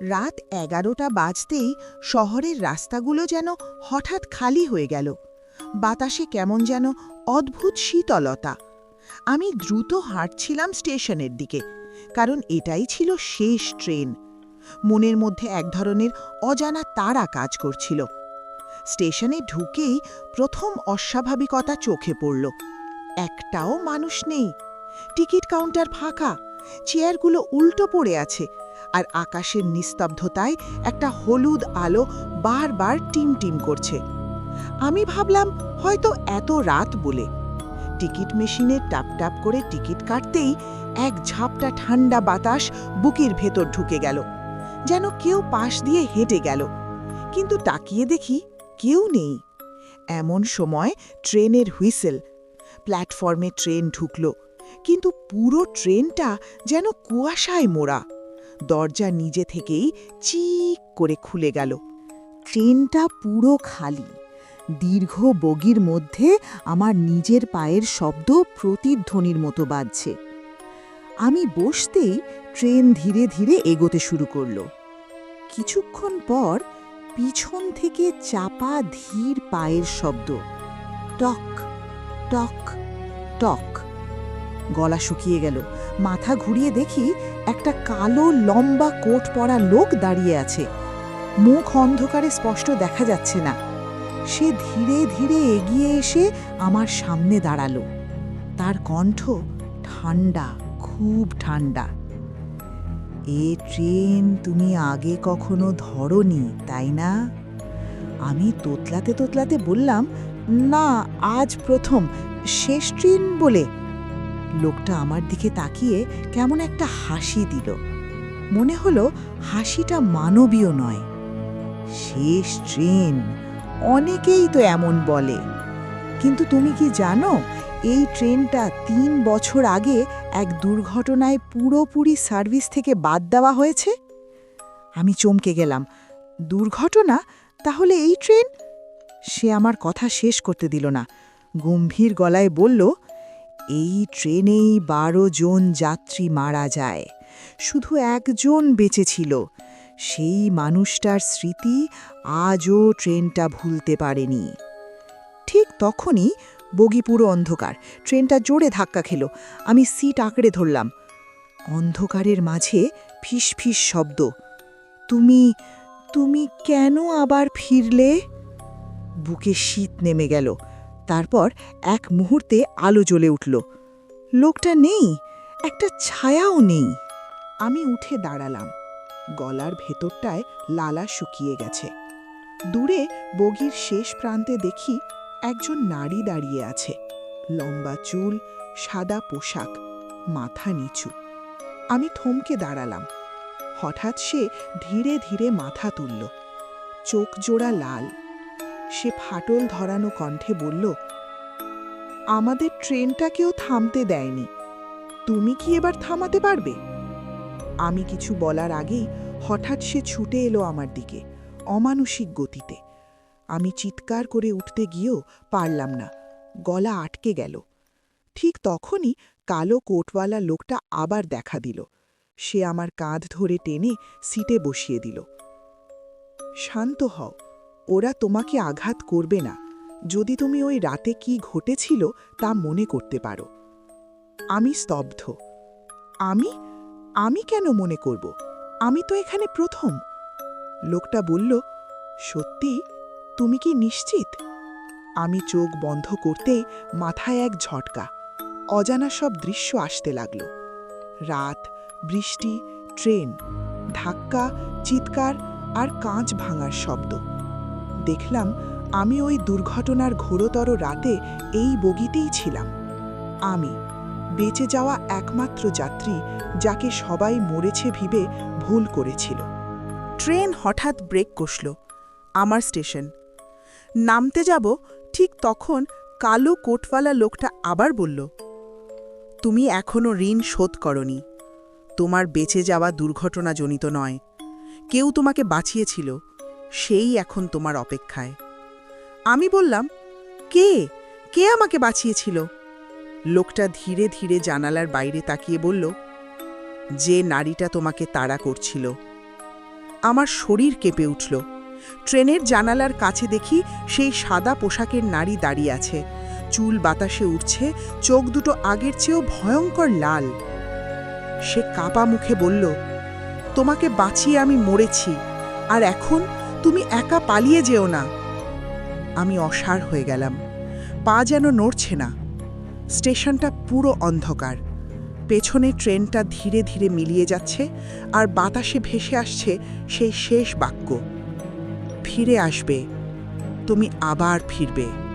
রাত এগারোটা বাজতেই শহরের রাস্তাগুলো যেন হঠাৎ খালি হয়ে গেল। বাতাসে কেমন যেন অদ্ভুত শীতলতা। আমি দ্রুত হাঁটছিলাম স্টেশনের দিকে, কারণ এটাই ছিল শেষ ট্রেন। মনের মধ্যে এক ধরনের অজানা তারা কাজ করছিল। স্টেশনে ঢুকেই প্রথম অস্বাভাবিকতা চোখে পড়ল। একটাও মানুষ নেই। টিকিট কাউন্টার ফাঁকা, চেয়ারগুলো উল্টো পড়ে আছে আর আকাশের নিস্তব্ধতায় একটা হলুদ আলো বারবার টিম টিম করছে। আমি ভাবলাম, হয়তো এত রাত বলে। টিকিট মেশিনে টাপ টাপ করে টিকিট কাটতেই এক ঝাপটা ঠান্ডা বাতাস বুকের ভেতর ঢুকে গেল, যেন কেউ পাশ দিয়ে হেঁটে গেল। কিন্তু তাকিয়ে দেখি কেউ নেই। এমন সময় ট্রেনের হুইসেল, প্ল্যাটফর্মে ট্রেন ঢুকল, কিন্তু পুরো ট্রেনটা যেন কুয়াশায় মোড়া। দরজা নিজে থেকেই চিক করে খুলে গেল। ট্রেনটা পুরো খালি। দীর্ঘ বগির মধ্যে আমার নিজের পায়ের শব্দ প্রতিধ্বনির মতো বাজছে। আমি বসতেই ট্রেন ধীরে ধীরে এগোতে শুরু করল। কিছুক্ষণ পর পিছন থেকে চাপা ধীর পায়ের শব্দ। টক টক টক। গলা শুকিয়ে গেল। মাথা ঘুরিয়ে দেখি একটা কালো, লম্বা কোট পরা লোক দাঁড়িয়ে আছে। মুখ অন্ধকারে স্পষ্ট দেখা যাচ্ছে না। সে ধীরে ধীরে এগিয়ে এসে আমার সামনে দাঁড়াল। তার কণ্ঠ ঠান্ডা, খুব ঠান্ডা। এ ট্রেন তুমি আগে কখনো ধরনি, তাই না? আমি তোতলাতে তোতলাতে বললাম, না, আজ প্রথম, শেষ ট্রেন বলে লোকটা আমার দিকে তাকিয়ে কেমন একটা হাসি দিল। মনে হলো হাসিটা মানবীয় নয়। শেষ ট্রেন, অনেকেই তো এমন বলে। কিন্তু তুমি কি জানো, এই ট্রেনটা তিন বছর আগে এক দুর্ঘটনায় পুরোপুরি সার্ভিস থেকে বাদ দেওয়া হয়েছে? আমি চমকে গেলাম। দুর্ঘটনা? তাহলে এই ট্রেন? সে আমার কথা শেষ করতে দিল না। গম্ভীর গলায় বলল এই ট্রেনেই বারো জন যাত্রী মারা যায়। শুধু একজন বেঁচে ছিল। সেই মানুষটার স্মৃতি আজও ট্রেনটা ভুলতে পারেনি। ঠিক তখনই বগি পুরো অন্ধকার। ট্রেনটা জোরে ধাক্কা খেল। আমি সিট আঁকড়ে ধরলাম। অন্ধকারের মাঝে ফিস ফিস শব্দ। তুমি তুমি কেন আবার ফিরলে? বুকে শীত নেমে গেল। তারপর এক মুহূর্তে আলো জ্বলে উঠল। লোকটা নেই, একটা ছায়াও নেই। আমি উঠে দাঁড়ালাম। গলার ভেতরটায় লালা শুকিয়ে গেছে। দূরে বগির শেষ প্রান্তে দেখি একজন নারী দাঁড়িয়ে আছে। লম্বা চুল, সাদা পোশাক, মাথা নিচু। আমি থমকে দাঁড়ালাম। হঠাৎ সে ধীরে ধীরে মাথা তুলল। চোখ জোড়া লাল। সে ফাটল ধরানো কণ্ঠে বলল, আমাদের ট্রেনটাকেও থামতে দেয়নি। তুমি কি এবার থামাতে পারবে? আমি কিছু বলার আগেই হঠাৎ সে ছুটে এলো আমার দিকে, অমানসিক গতিতে। আমি চিৎকার করে উঠতে গিয়েও পারলাম না, গলা আটকে গেল। ঠিক তখনই কালো কোটওয়ালা লোকটা আবার দেখা দিল। সে আমার কাঁধ ধরে টেনে সিটে বসিয়ে দিল। শান্ত হও ওরা তোমাকে আঘাত করবে না। যদি তুমি ওই রাতে কি ঘটেছিল তা মনে করতে পারো। আমি স্তব্ধ। আমি? আমি কেন মনে করব? আমি তো এখানে প্রথম। লোকটা বলল, সত্যি? তুমি কি নিশ্চিত? আমি চোখ বন্ধ করতে মাথায় এক ঝটকা। অজানা সব দৃশ্য আসতে লাগল। রাত, বৃষ্টি, ট্রেন, ধাক্কা, চিৎকার আর কাঁচ ভাঙার শব্দ। দেখলাম আমি ওই দুর্ঘটনার ঘোরতর রাতে এই বগিতেই ছিলাম। আমি, বেঁচে যাওয়া একমাত্র যাত্রী যাকে সবাই মরেছে ভিবে ভুল করেছিল। ট্রেন হঠাৎ ব্রেক কষল আমার স্টেশন। নামতে যাব ঠিক তখন কালো কোটওয়ালা লোকটা আবার বলল, তুমি এখনও ঋণ শোধ করনি। তোমার বেঁচে যাওয়া দুর্ঘটনাজনিত নয়। কেউ তোমাকে বাঁচিয়েছিল। সেই এখন তোমার অপেক্ষায়। আমি বললাম, কে? কে আমাকে বাঁচিয়েছিল? লোকটা ধীরে ধীরে জানালার বাইরে তাকিয়ে বলল, যে নারীটা তোমাকে তাড়া করছিল। আমার শরীর কেঁপে উঠল। ট্রেনের জানালার কাছে দেখি সেই সাদা পোশাকের নারী দাঁড়িয়ে আছে। চুল বাতাসে উঠছে চোখ দুটো আগের চেয়েও ভয়ঙ্কর লাল। সে কাপা মুখে বলল, তোমাকে বাঁচিয়ে আমি মরেছি, আর এখন তুমি একা পালিয়ে যেও না। আমি অসার হয়ে গেলাম। পা যেন নড়ছে না। স্টেশনটা পুরো অন্ধকার। পেছনে ট্রেনটা ধীরে ধীরে মিলিয়ে যাচ্ছে আর বাতাসে ভেসে আসছে সেই শেষ বাক্য। ফিরে আসবে। তুমি আবার ফিরবে।